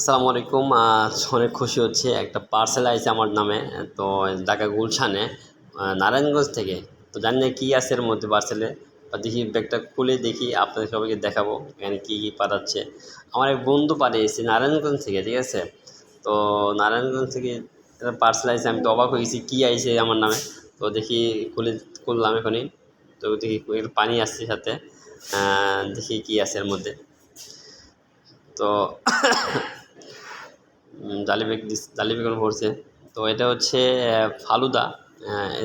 আসসালামু আলাইকুম। অনেক খুশি হচ্ছে। একটা পার্সেল আইছে আমার নামে, তো ঢাকা গুলশানে নারায়ণগঞ্জ থেকে। তো জানি না কী আছে এর মধ্যে পার্সেলে দেখি ব্যাগটা খুলে দেখি, আপনাদের সবাইকে দেখাবো এখানে কী কী পাঠাচ্ছে। আমার এক বন্ধু পাঠিয়েছে নারায়ণগঞ্জ থেকে, ঠিক আছে? তো নারায়ণগঞ্জ থেকে পার্সেল আইছে, আমি তো অবাক হয়ে গেছি কী আইছে আমার নামে। তো দেখি খুলে, খুললাম এখনই। তো দেখি পানি আসছে সাথে। দেখি কী আছে এর মধ্যে। তো উম, জালি বেগ দিস জালি বেগুন ভরছে। তো এটা হচ্ছে ফালুদা।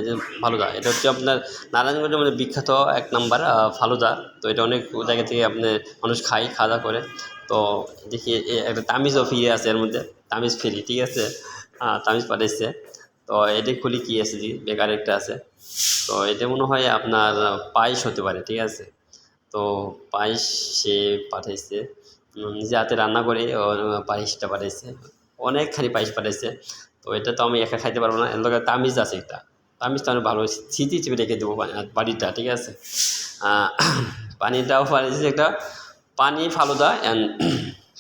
যে ফালুদা এটা হচ্ছে আপনার নারায়ণগঞ্জের মধ্যে বিখ্যাত এক নাম্বার ফালুদা। তো এটা অনেক জায়গা থেকে আপনার মানুষ খায় খাওয়া করে। তো দেখি একটা তামিজও ফ্রি আছে এর মধ্যে। তামিজ ফ্রি ঠিক আছে? তামিজ পাঠাইছে। তো এটা খুলি কী আছে জি? বেকার একটা আছে। তো এটা মনে হয় আপনার পায়েস হতে পারে ঠিক আছে? তো পায়েস সে পাঠাইছে। নিজে হাতে রান্না করে পায়েসটা পাঠাইছে। অনেকখানি পায়েস পাঠাইছে। তো এটা তো আমি একা খাইতে পারব না। এর লগে তামিজ আছে একটা। তামিজটা আমি ভালো স্মৃতি হিসেবে রেখে দেবো বাড়িটা, ঠিক আছে? পানিটাও পাঠিয়েছে একটা পানি ফালুদা অ্যান্ড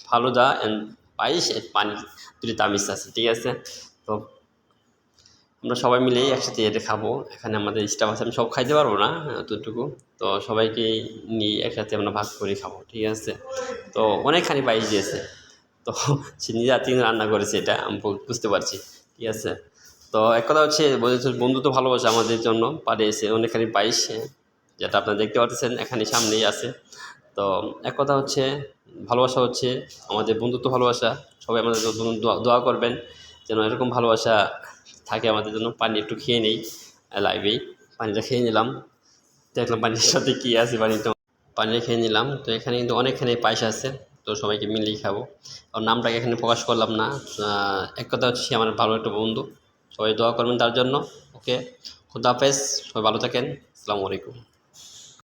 ফালুদা অ্যান্ড পায়েস পানি দুটি তামিজ আছে, ঠিক আছে? তো আমরা সবাই মিলেই একসাথে এটা খাব। এখানে আমাদের স্টাফ আছে। আমি সব খাইতে পারব না অতটুকু তো সবাইকে নিয়ে একসাথে আমরা ভাগ করে খাব, ঠিক আছে? তো অনেকখানি পায়েস দিয়েছে। তো সে নিজে হাতে রান্না করেছে এটা আমি বুঝতে পারছি, ঠিক আছে? তো এক কথা হচ্ছে বন্ধু তো ভালোবাসে আমাদের জন্য, পারে এসে অনেকখানি পায়েস যেটা আপনারা দেখতে পাচ্ছেন এখানে সামনেই আছে। তো এক কথা হচ্ছে, ভালোবাসা হচ্ছে আমাদের বন্ধুত্ব ভালোবাসা, সবাই আমাদের জন্য দোয়া- দোয়া করবেন, যেন এরকম ভালোবাসা থাকে আমাদের জন্য। পানি একটু খেয়ে নেই লাইভেই পানিটা খেয়ে নিলাম। দেখলাম পানির সাথে কী আছে পানিটা। পানিটা খেয়ে নিলাম। তো এখানে কিন্তু অনেকখানি পায়েস আছে। তো সবাইকে মিলেই খাব। আর নামটাকে এখানে প্রকাশ করলাম না। এক কথা হচ্ছে আমার ভালো একটা বন্ধু। সবাই দোয়া করবেন তার জন্য। ওকে? খুদাফেজ সবাই ভালো থাকেন। আসসালামু আলাইকুম।